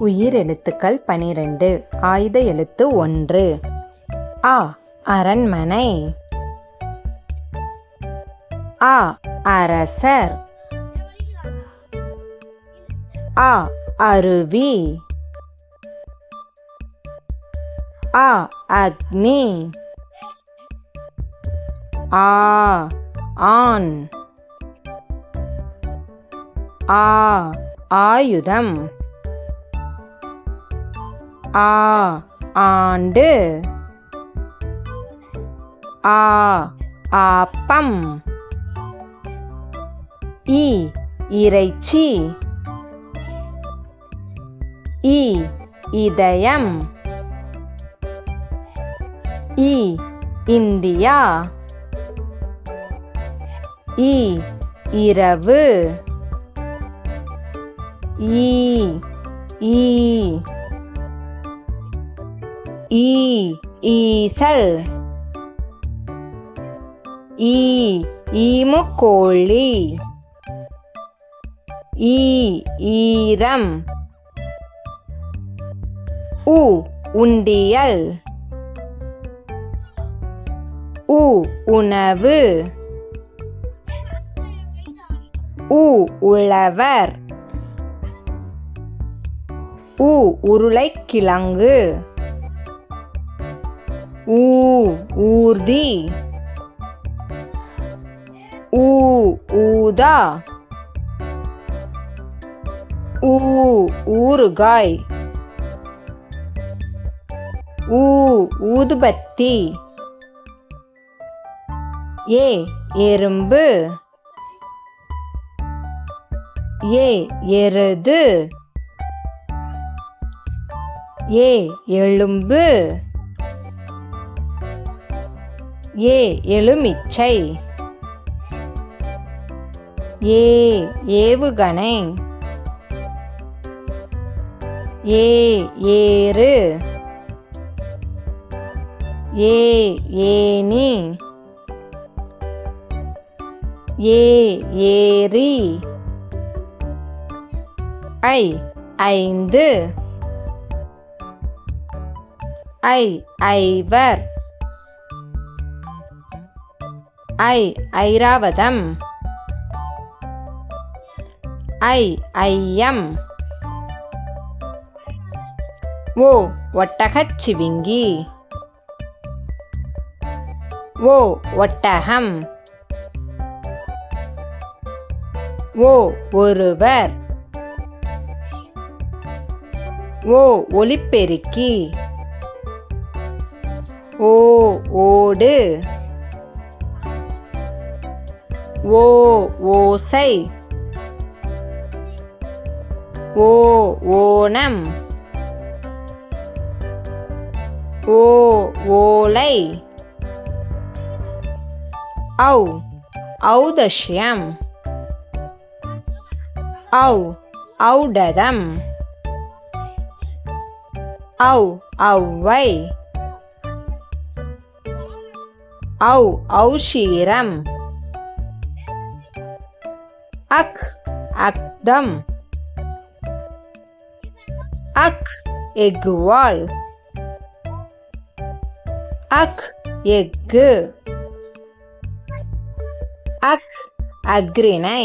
உயிர் எழுத்துக்கள் பனிரெண்டு. ஆயுத எழுத்து ஒன்று. ஆ அரண்மனை. ஆ அரசர். ஆ அருவி. ஆ அக்னி. ஆ ஆண். ஆ ஆயுதம். ஆ ஆண்டு. ஆ ஆப்பம். இ இறைச்சி. இ இதயம். இ இந்தியா. இ இரவு. ஈ ஈ. ஈ ஈசல் ஈ ஈமுக்கோழி ஈ ஈரம் உ உண்டியல் உ உணவு உ உழவர் உ உருளைக்கிழங்கு ஊ ஊர்தி. ஊ ஊதா. ஊ ஊறுகாய். ஊ ஊதுபத்தி. ஏ எறும்பு. ஏ எருது. ஏ எலும்பு. ஏ எலுமிச்சை ஏ ஏவுகணை. ஏ ஏறு. ஏ ஏனி ஏ ஏரி ஐ ஐந்து. ஐ ஐவர். ஐ ஐராவதம். ஐ ஐயம். ஓ ஒட்டகச்சிவிங்கி ஓ ஒட்டகம். ஓ ஒருவர். ஓ ஒலிப்பெருக்கி ஓ ஓடு. ஓ ஓசை ஓ ஓணம். ஓ ஓலை. ஔ ஔதஷ்யம். ஔ ஔடதம். ஔ ஔவை. ஔ ஔஷீரம் அக் அக்தம். அக் எக்வால் அக் எக்கு அக் அக்ரிணை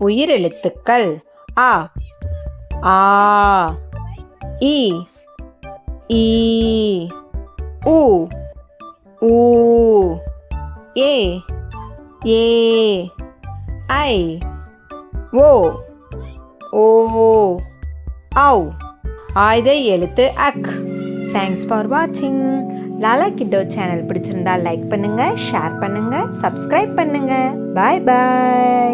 உயிரெழுத்துக்கள். ஆ ஆ இ ஈ உ ஊ ஏ ஏ. ஐ. ஓ. ஓ. ஔ ஆயுத எழுத்து அக். தேங்க்ஸ் ஃபார் வாட்சிங் லாலா கிட்டோ சேனல் பிடிச்சிருந்தா லைக் பண்ணுங்கள் ஷேர் பண்ணுங்கள் சப்ஸ்கிரைப் பண்ணுங்கள் பாய் பாய்